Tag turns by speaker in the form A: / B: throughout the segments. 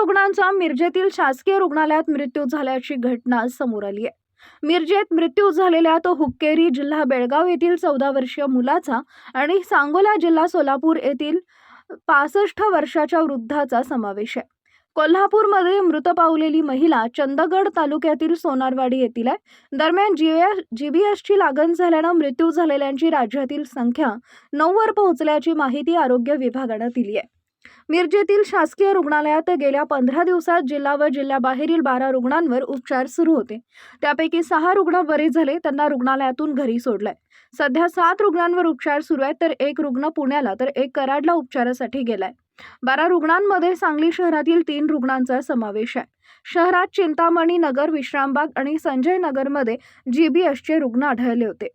A: रुग्णांचा मिरजेतील शासकीय रुग्णालयात मृत्यू झाल्याची घटना समोर आली आहे. मिरजेत मृत्यू झालेल्या तो हुक्केरी जिल्हा बेळगाव येथील चौदा वर्षीय मुलाचा आणि सांगोला जिल्हा सोलापूर येथील पासष्ट वर्षाच्या वृद्धाचा समावेश आहे. कोल्हापूरमध्ये मृत पावलेली महिला चंदगड तालुक्यातील सोनारवाडी येथील आहे. दरम्यान जीएस जीबीएसची लागण झाल्यानं मृत्यू झालेल्यांची राज्यातील संख्या नऊवर पोहोचल्याची माहिती आरोग्य विभागानं दिली आहे. मिरजेतील शासकीय रुग्णालयात गेल्या पंधरा दिवसात जिल्हा व जिल्ह्याबाहेरील बारा रुग्णांवर उपचार सुरू होते. त्यापैकी सहा रुग्ण बरे झाले त्यांना रुग्णालयातून घरी सोडलंय. सध्या सात रुग्णांवर उपचार सुरू आहेत तर एक रुग्ण पुण्याला तर एक कराडला उपचारासाठी गेलाय. बारा रुग्णांमध्ये सांगली शहरातील तीन रुग्णांचा समावेश आहे. शहरात चिंतामणी नगर विश्रामबाग आणि संजय नगरमध्ये जीबीएसचे रुग्ण आढळले होते.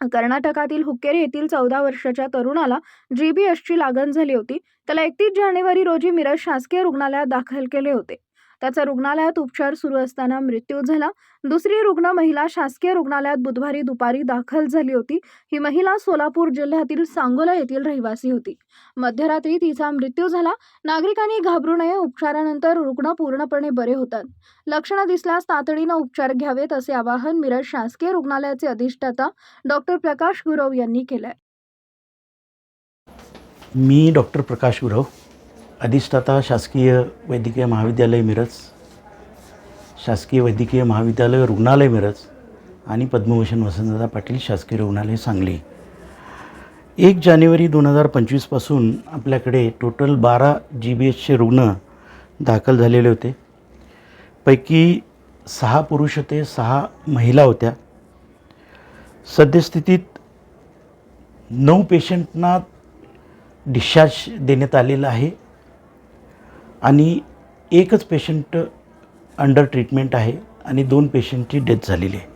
A: कर्नाटकातील हुक्केरी येथील चौदा वर्षाच्या तरुणाला जीबीएसची लागण झाली होती. त्याला एकतीस जानेवारी रोजी मिरज शासकीय रुग्णालयात दाखल केले होते. त्याचा रुग्णालयात उपचार सुरू असताना मृत्यू झाला. दुसरी रुग्ण महिला शासकीय रुग्णालयात बुधवारी दुपारी दाखल झाली होती. ही महिला सोलापूर जिल्ह्यातील सांगोला येथील रहिवासी होती. मध्यरात्री तिचा मृत्यू झाला. नागरिकांनी घाबरू नये उपचारानंतर रुग्ण पूर्णपणे बरे होतात. लक्षणं दिसल्यास तातडीनं उपचार घ्यावेत असे आवाहन मिरज शासकीय रुग्णालयाचे अधिष्ठाता डॉक्टर प्रकाश गुरव यांनी केलंय.
B: मी डॉक्टर प्रकाश गुरव अधिष्ठाता शासकीय वैद्यकीय महाविद्यालय मिरज शासकीय वैद्यकीय महाविद्यालय रुग्णालय मिरज आणि पद्मभूषण वसंतदादा पाटील शासकीय रुग्णालय सांगली. एक जानेवारी दोन हजार पंचवीसपासून आपल्याकडे टोटल बारा जी बी एचचे रुग्ण दाखल झालेले होते. पैकी सहा पुरुष होते सहा महिला होत्या. सद्यस्थितीत नऊ पेशंटना डिस्चार्ज देण्यात आलेला आहे. आणि एकच पेशंट अंडर ट्रीटमेंट आहे आणि दोन पेशंटची डेथ झालेली आहे.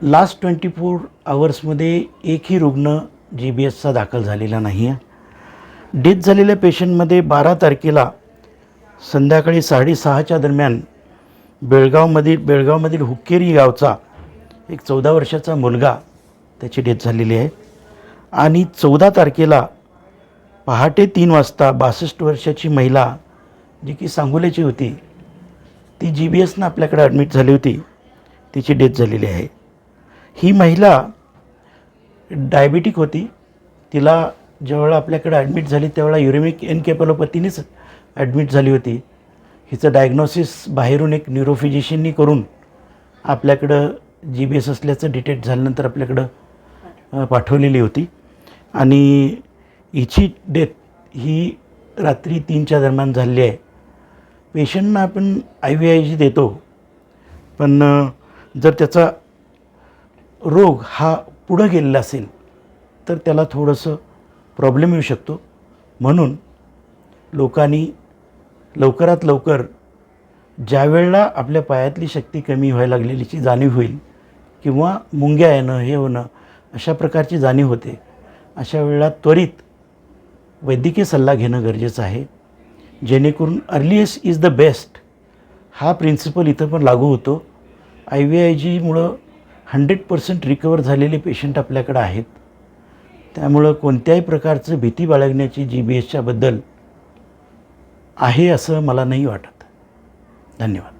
B: लास्ट ट्वेंटी फोर आवर्समध्ये एकही रुग्ण जी बी एसचा दाखल झालेला नाही आहे डेथ झालेल्या पेशंटमध्ये बारा तारखेला संध्याकाळी साडेसहाच्या दरम्यान बेळगावमधील बेळगावमधील हुक्केरी गावचा एक चौदा वर्षाचा मुलगा त्याची डेथ झालेली आहे. आणि चौदा तारखेला पहाटे तीन वाजता बासष्ट वर्षाची महिला जी की सांगोल्याची होती ती जी बी एसनं आपल्याकडे ॲडमिट झाली होती. तिची डेथ झालेली आहे. ही महिला डायबिटिक होती. तिला ज्यावेळेला आपल्याकडे ॲडमिट झाली त्यावेळेला युरेमिक एनकेपलोपतीनेच ॲडमिट झाली होती. हिचं डायग्नॉसिस बाहेरून एक न्यूरोफिजिशियननी करून आपल्याकडं जी बी एस असल्याचं डिटेक्ट झाल्यानंतर आपल्याकडं पाठवलेली होती. आणि हिची डेथ ही रात्री तीनच्या दरम्यान झालेली आहे. पेशंटना आपण आय व्ही आय जी देतो. पण जर त्याचा रोग हा पुढं गेलेला असेल तर त्याला थोडंसं प्रॉब्लेम येऊ शकतो. म्हणून लोकांनी लवकरात लवकर ज्या वेळेला आपल्या पायातली शक्ती कमी व्हायला लागलेलीची जाणीव होईल किंवा मुंग्या येणं हे होणं अशा प्रकारची जाणीव होते. अशा वेळेला त्वरित वैद्यकीय सल्ला घेणं गरजेचं आहे. जेणेकरून अर्लिएस्ट इज द बेस्ट हा प्रिन्सिपल इथं पण लागू होतो. आय व्ही आय जीमुळं हंड्रेड पर्सेंट रिकवर झालेले पेशंट आपल्याकडं आहेत. त्यामुळं कोणत्याही प्रकारचं भीती बाळगण्याची जी बी एसच्याबद्दल आहे असं मला नाही वाटत. धन्यवाद.